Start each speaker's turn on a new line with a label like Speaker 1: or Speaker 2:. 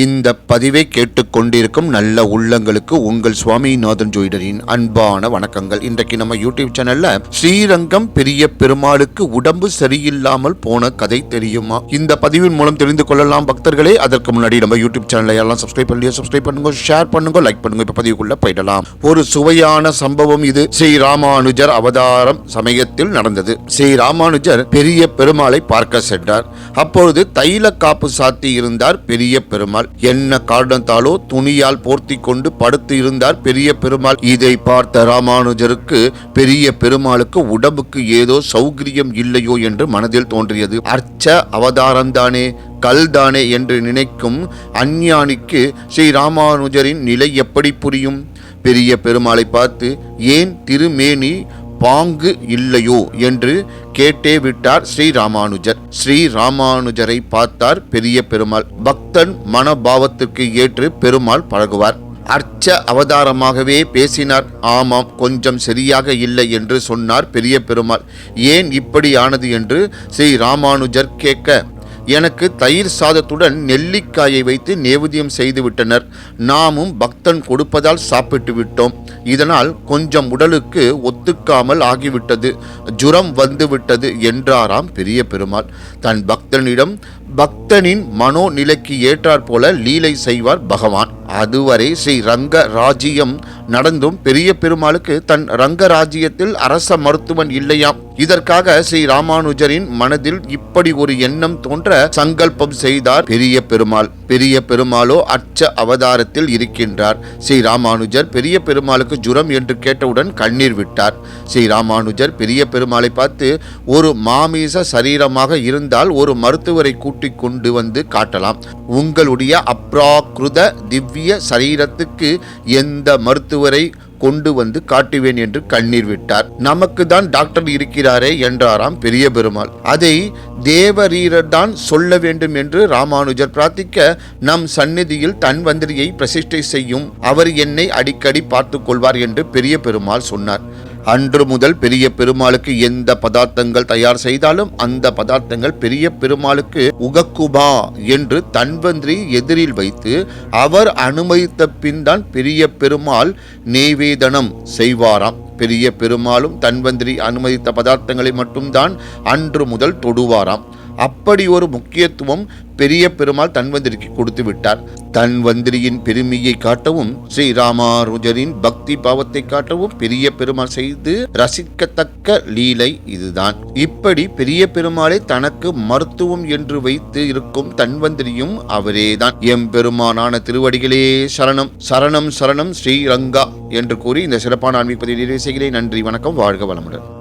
Speaker 1: இந்த பதிவை கேட்டுக்கொண்டிருக்கும் நல்ல உள்ளங்களுக்கு உங்கள் சுவாமிநாதன் ஜோயிடரின் அன்பான வணக்கங்கள். இன்றைக்கு நம்ம யூடியூப் சேனல்ல ஸ்ரீரங்கம் பெரிய பெருமாளுக்கு உடம்பு சரியில்லாமல் போன கதை தெரியுமா? இந்த பதிவின் மூலம் தெரிந்து கொள்ளலாம் பக்தர்களே. அதற்கு முன்னாடி நம்ம யூடியூப் சேனலை எல்லாம் சப்ஸ்கிரைப் பண்ணி சப்ஸ்கிரைப் பண்ணுங்க ஷேர் பண்ணுங்க லைக் பண்ணுங்க. இப்ப பதிவுக்குள்ள போயிடலாம். ஒரு சுவையான சம்பவம் இது. ஸ்ரீ ராமானுஜர் அவதாரம் சமயத்தில் நடந்தது. ஸ்ரீ ராமானுஜர் பெரிய பெருமாளை பார்க்க சென்றார். அப்பொழுது தைல காப்பு சாத்தி இருந்தார் பெரிய பெருமாள். என்ன காரணத்தாலோ துணியால் போர்த்தி கொண்டு படுத்து இருந்தார் பெரிய பெருமாள். இதை பார்த்த ராமானுஜருக்கு பெரிய பெருமாளுக்கு உடம்புக்கு ஏதோ சௌகரியம் இல்லையோ என்று மனதில் தோன்றியது. அர்ச்ச அவதாரம்தானே கல்தானே என்று நினைக்கும் அஞ்ஞானிக்கு ஸ்ரீ ராமானுஜரின் நிலை எப்படி புரியும்? பெரிய பெருமாளை பார்த்து ஏன் திருமேனி பாங்கு இல்லையோ என்று கேட்டே விட்டார் ஸ்ரீ ராமானுஜர் ஸ்ரீ ராமானுஜரை பார்த்தார் பெரிய பெருமாள். பக்தன் மனபாவத்திற்கு ஏற்று பெருமாள் பழகுவார். அர்ச்ச அவதாரமாகவே பேசினார். ஆமாம் கொஞ்சம் சரியாக இல்லை என்று சொன்னார் பெரிய பெருமாள். ஏன் இப்படி ஆனது என்று ஸ்ரீ ராமானுஜர் கேட்க எனக்கு தயிர் சாதத்துடன் நெல்லிக்காயை வைத்து நேவதியம் செய்துவிட்டனர். நாமும் பக்தன் கொடுப்பதால் சாப்பிட்டு விட்டோம். இதனால் கொஞ்சம் உடலுக்கு ஒத்துக்காமல் ஆகிவிட்டது. ஜுரம் வந்துவிட்டது என்றாராம் பெரிய பெருமாள். தன் பக்தனிடம் பக்தனின் மனோநிலைக்கு ஏற்றாற்போல லீலை செய்வார் பகவான். அதுவரை ஸ்ரீ ரங்க ராஜ்யம் நடந்தும் பெரிய பெருமாளுக்கு தன் ரங்க ராஜ்யத்தில் அரச மருத்துவன் இல்லையாம். இதற்காக ஸ்ரீ ராமானுஜரின் மனதில் இப்படி ஒரு எண்ணம் தோன்ற சங்கல்பம் செய்தார் பெரிய பெருமாள். பெரிய பெருமாளோ அச்ச அவதாரத்தில் இருக்கின்றார். ஸ்ரீ ராமானுஜர் பெரிய பெருமாளுக்கு ஜுரம் என்று கேட்டவுடன் கண்ணீர் விட்டார். ஸ்ரீ ராமானுஜர் பெரிய பெருமாளை பார்த்து ஒரு மாமீச சரீரமாக இருந்தால் ஒரு மருத்துவரை கூட்டிக் கொண்டு வந்து காட்டலாம். உங்களுடைய அப்ராக்ருத திவ்ய சரீரத்துக்கு எந்த மருத்துவரை கொண்டு வந்து காட்டுவேன் என்று கண்ணீர் விட்டார். நமக்கு தான் டாக்டர் இருக்கிறாரே என்றாராம் பெரிய பெருமாள். அதை தேவரீரர் தான் சொல்ல வேண்டும் என்று ராமானுஜர் பிரார்த்திக்க நம் சந்நிதியில் தன்வந்திரியை பிரசிஷ்டை செய்யும். அவர் என்னை அடிக்கடி பார்த்து கொள்வார் என்று பெரிய பெருமாள் சொன்னார். அன்று முதல் பெரிய பெருமாளுக்கு எந்த பதார்த்தங்கள் தயார் செய்தாலும் அந்த பதார்த்தங்கள் பெரிய பெருமாளுக்கு உகக்குபா என்று தன்வந்திரி எதிரில் வைத்து அவர் அனுமதித்த பின் தான் பெரிய பெருமாள் நேவேதனம் செய்வாராம். பெரிய பெருமாளும் தன்வந்திரி அனுமதித்த பதார்த்தங்களை மட்டும்தான் அன்று முதல் தொடுவாராம். அப்படி ஒரு முக்கியத்துவம் பெரிய பெருமாள் தன்வந்திரிக்கு கொடுத்து விட்டார். தன்வந்திரியின் பெருமையை காட்டவும் ஸ்ரீராமானுஜரின் பக்தி பாவத்தை காட்டவும் பெரிய பெருமாள் செய்து ரசிக்கத்தக்க லீலை இதுதான். இப்படி பெரிய பெருமாளை தனக்கு மருத்துவம் என்று வைத்து இருக்கும் தன்வந்திரியும் அவரேதான். எம்பெருமானான திருவடிகளே சரணம் சரணம் சரணம் ஸ்ரீரங்கா என்று கூறி இந்த சிறப்பான ஆன்மீக பதிவு நிறைவு செய்கிறேன். நன்றி வணக்கம் வாழ்க வளமுடன்.